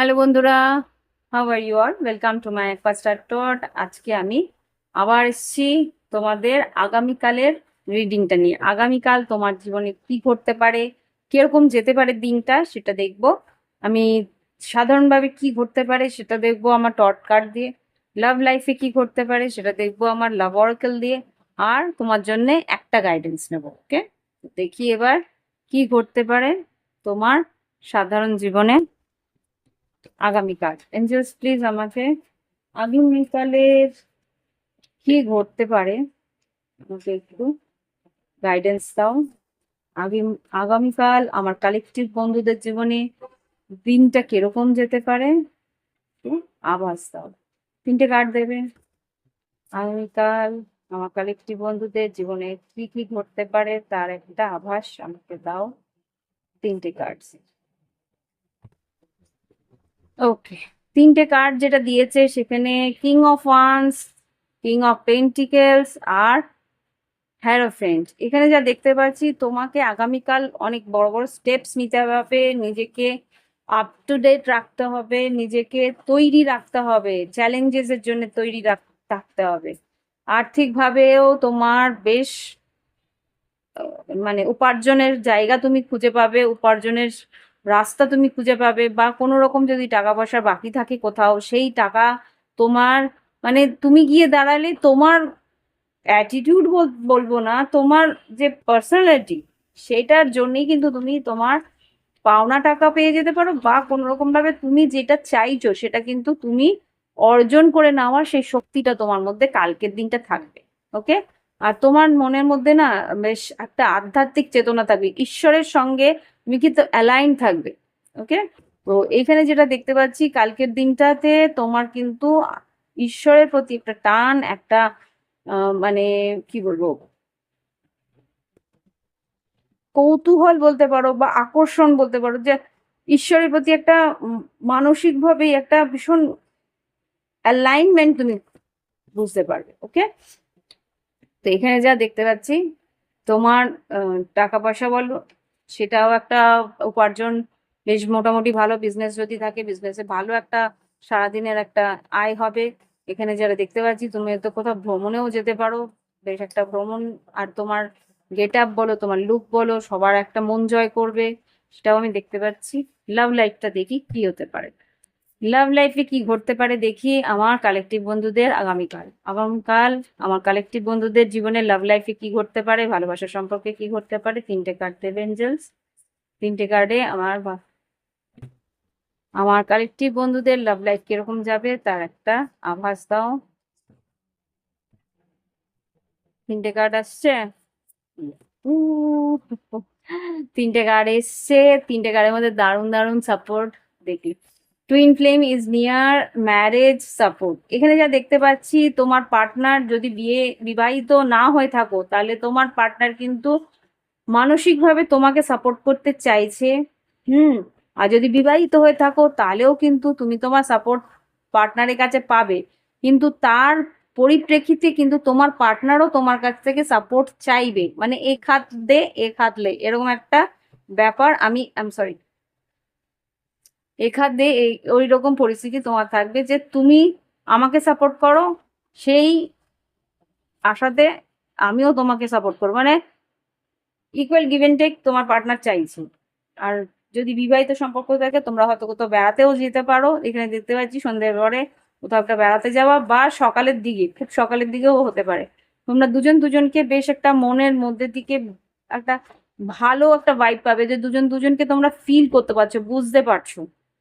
Hello বন্ধুরা। How are you all welcome to my first টট আজকে আমি আবার এসছি তোমাদের আগামীকালের রিডিংটা নিয়ে। আগামীকাল তোমার জীবনে কি ঘটতে পারে, কীরকম যেতে পারে দিনটা, সেটা দেখব। আমি সাধারণভাবে কি ঘটতে পারে, সেটা দেখব আমার টট কার্ড দিয়ে। লাভ লাইফে কি ঘটতে পারে, সেটা দেখব আমার লাভ অরাকেল দিয়ে। আর তোমার জন্য একটা গাইডেন্স নেব ওকে দেখি এবার কি ঘটতে পারে তোমার সাধারণ জীবনে। আগামীকাল। এঞ্জেলস প্লিজ আমাকে আগামীকালের কি ঘটতে পারে, আমাকে একটু গাইডেন্স দাও। আগামী, আগামীকাল আমার কালেকটিভ বন্ধুদের জীবনে দিনটা কীরকম যেতে পারে আভাস দাও। তিনটে কার্ড দেবে। আগামীকাল আমার কালেকটিভ বন্ধুদের জীবনে কি কি ঘটতে পারে, তার একটা আভাস আমাকে দাও। তিনটে কার্ড ওকে তিনটে কার্ড যেটা দিয়েছে সেখানে king of wands king of pentacles আর হ্যারো হ্যারোফ্রেন্ড এখানে যা দেখতে পাচ্ছি, তোমাকে আগামীকাল অনেক বড় বড় স্টেপস নিতে হবে, নিজেকে আপ টু ডেট রাখতে হবে, নিজেকে তৈরি রাখতে হবে চ্যালেঞ্জেসের জন্য তৈরি রাখতে হবে। আর্থিকভাবেও তোমার বেশ মানে উপার্জনের জায়গা তুমি খুঁজে পাবে, উপার্জনের রাস্তা তুমি খুঁজে পাবে বা কোনো রকম যদি টাকা পয়সা বাকি থাকে কোথাও, সেই টাকা তোমার মানে তুমি গিয়ে দাঁড়ালে তোমার অ্যাটিটিউড বলব না, তোমার যে পার্সোনালিটি সেটার জন্যই কিন্তু তুমি তোমার পাওনা টাকা পেয়ে যেতে পারো বা কোনো রকমভাবে তুমি যেটা চাইছো সেটা কিন্তু তুমি অর্জন করে নেওয়ার সেই শক্তিটা তোমার মধ্যে কালকের দিনটা থাকবে ওকে আর তোমার মনের মধ্যে না বেশ একটা আধ্যাত্মিক চেতনা থাকবে, ঈশ্বরের সঙ্গে তুমি কিন্তু অ্যালাইন থাকবে ওকে তো এইখানে যেটা দেখতে পাচ্ছি, কালকের দিনটাতে তোমার কিন্তু ঈশ্বরের প্রতি একটা টান, একটা মানে কি বলব? কৌতূহল বলতে পারো বা আকর্ষণ বলতে পারো যে ঈশ্বরের প্রতি একটা মানসিক ভাবে একটা ভীষণ অ্যালাইনমেন্ট তুমি বুঝতে পারবে ওকে তো এখানে যা দেখতে পাচ্ছি, তোমার টাকা পয়সা বলো, সেটাও একটা উপার্জন। বেশ মোটামুটি ভালো বিজনেস যদি থাকে বিজনেসে ভালো একটা সারাদিনের একটা আয় হবে। এখানে যারা দেখতে পাচ্ছি, তুমি তো কোথাও ভ্রমণেও যেতে পারো। বেশ একটা ভ্রমণ, আর তোমার গেট আপ বলো, তোমার লুক বলো, সবার একটা মন জয় করবে, সেটাও আমি দেখতে পাচ্ছি। লাভ লাইফটা দেখি কি হতে পারে। লাভ লাইফে কি ঘটতে পারে দেখি আমার কালেকটিভ বন্ধুদের আগামীকাল। আগামীকাল আমার কালেকটিভ বন্ধুদের জীবনে লাভ লাইফে কি ঘটতে পারে, ভালোবাসা সম্পর্কে কি ঘটতে পারে, তিনটে কার্ড দেবে তিনটে কার্ডে আমার আমার কালেকটিভ বন্ধুদের লাভ লাইফ কীরকম যাবে তার একটা আভাস দাও। তিনটে কার্ড আসছে। তিনটে কার্ড এসছে। তিনটে কার্ডের মধ্যে দারুণ দারুণ সাপোর্ট দেখি। Twin flame is near marriage support এখানে যা দেখতে পাচ্ছি, তোমার পার্টনার যদি বিয়ে বিবাহিত না হয়ে থাকো, তাহলে তোমার পার্টনার কিন্তু মানসিকভাবে তোমাকে সাপোর্ট করতে চাইছে। হুম, আর যদি বিবাহিত হয়ে থাকো, তাহলেও কিন্তু তুমি তোমার সাপোর্ট পার্টনারের কাছে পাবে। কিন্তু তার পরিপ্রেক্ষিতে কিন্তু তোমার পার্টনারও তোমার কাছ থেকে সাপোর্ট চাইবে। মানে এক হাত দে এক হাত লে, এরকম একটা ব্যাপার আমি আই এম সরি হাত এই ওই রকম পরিস্থিতি তোমার থাকবে যে তুমি আমাকে সাপোর্ট করো, সেই আশাতে আমিও তোমাকে সাপোর্ট করব। মানে ইকুয়াল গিভ এন্ড টেক তোমার পার্টনার চাইছে। আর যদি বিবাহিত সম্পর্ক থাকে, তোমরা হয়তো কোথাও বেড়াতেও যেতে পারো। এখানে দেখতে পাচ্ছি সন্ধ্যের পরে কোথাও একটা বেড়াতে যাওয়া বা সকালের দিকে, খুব সকালের দিকেও হতে পারে। তোমরা দুজন দুজনকে বেশ একটা মনের মধ্যে দিকে একটা ভালো একটা ভাইব পাবে যে দুজন দুজনকে তোমরা ফিল করতে পারছ, বুঝতে পারছ।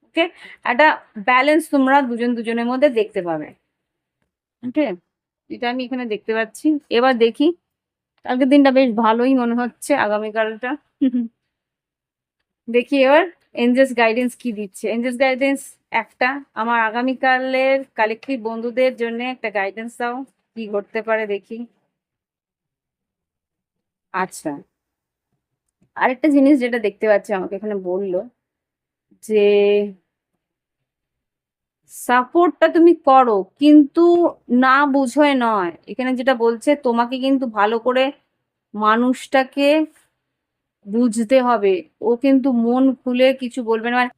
ওকে? একটা ব্যালেন্স তোমরা দুজন দুজনের মধ্যে দেখতে পাবে। ওকে? এটা আমি এখানে দেখতে পাচ্ছি। এবার দেখি, কালকের দিনটা বেশ ভালোই মনে হচ্ছে আগামীকালটা। দেখি এবার এনজেস গাইডেন্স কি দিচ্ছে। এঞ্জেলস গাইডেন্স একটা, আমার আগামীকালের কালেকটিভ বন্ধুদের জন্য একটা গাইডেন্স দাও, কি ঘটতে পারে দেখি। আচ্ছা আরেকটা জিনিস যেটা দেখতে পাচ্ছি আমাকে এখানে বলল যে সাপোর্টটা তুমি করো, কিন্তু না বুঝোয় নয়। এখানে যেটা বলছে, তোমাকে কিন্তু ভালো করে মানুষটাকে বুঝতে হবে। ও কিন্তু মন খুলে কিছু বলবে না। মানে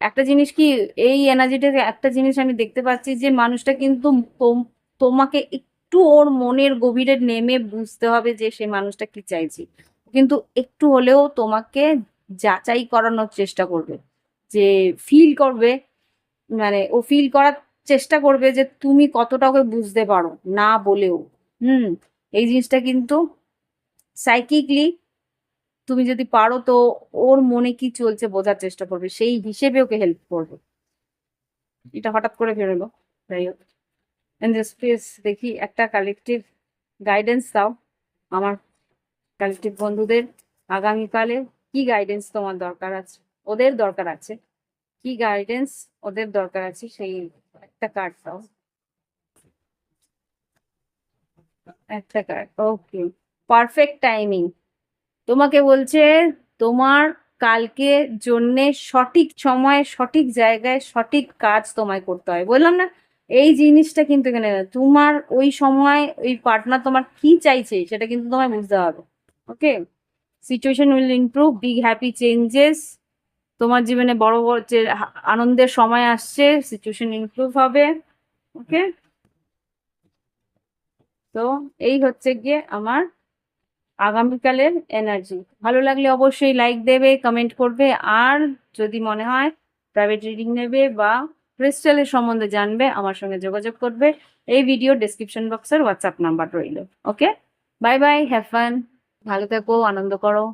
একটা জিনিস কি, এই এনার্জিটাকে একটা জিনিস আমি দেখতে পাচ্ছি যে, মানুষটা কিন্তু তোম- তোমাকে একটু ওর মনের গভীরে নেমে বুঝতে হবে যে, সে মানুষটা কি চাইছি। কিন্তু একটু হলেও তোমাকে যাচাই করানোর চেষ্টা করবে, যে ফিল করবে মানে ও ফিল করার চেষ্টা করবে যে তুমি কতটা ওকে বুঝতে পারো, না বলেও। হুম, এই জিনিসটা কিন্তু সাইকিকলি তুমি যদি পারো তো ওর মনে কি চলছে বোঝার চেষ্টা করবে, সেই হিসেবে ওকে হেল্প করবে। এটা হঠাৎ করে বেরোলো, যাই হোক। দেখি একটা কালেকটিভ গাইডেন্স দাও আমার কালেকটিভ বন্ধুদের। আগামীকালে কি গাইডেন্স তোমার দরকার আছে? ওদের দরকার আছে। কি গাইডেন্স ওদের দরকার আছে সেই একটা কার্ড দাও। একটা কার্ড ওকে পারফেক্ট টাইমিং তোমাকে বলছে, তোমার কালকে জন্যে সঠিক সময়ে, সঠিক জায়গায় সঠিক কাজ তোমায় করতে হয়। বললাম না, এই জিনিসটা কিন্তু এখানে। তোমার ওই সময়, ওই পার্টনার তোমার কি চাইছে সেটা কিন্তু তোমায় বুঝতে হবে okay situation will improve big happy changes তোমার জীবনে বড় বড় যে আনন্দের সময় আসছে সিচুয়েশন ইমপ্রুভ হবে ওকে তো এই হচ্ছে গিয়ে আমার আগামীকালের এনার্জি ভালো লাগলে অবশ্যই লাইক দেবে কমেন্ট করবে, আর যদি মনে হয় প্রাইভেট রিডিং নেবে বা ক্রিস্টালের সম্বন্ধে জানবে, আমার সঙ্গে যোগাযোগ করবে। এই ভিডিও ডেসক্রিপশন বক্সের হোয়াটসঅ্যাপ নাম্বার রইল okay bye bye have fun ভালো থেকো, আনন্দ করো।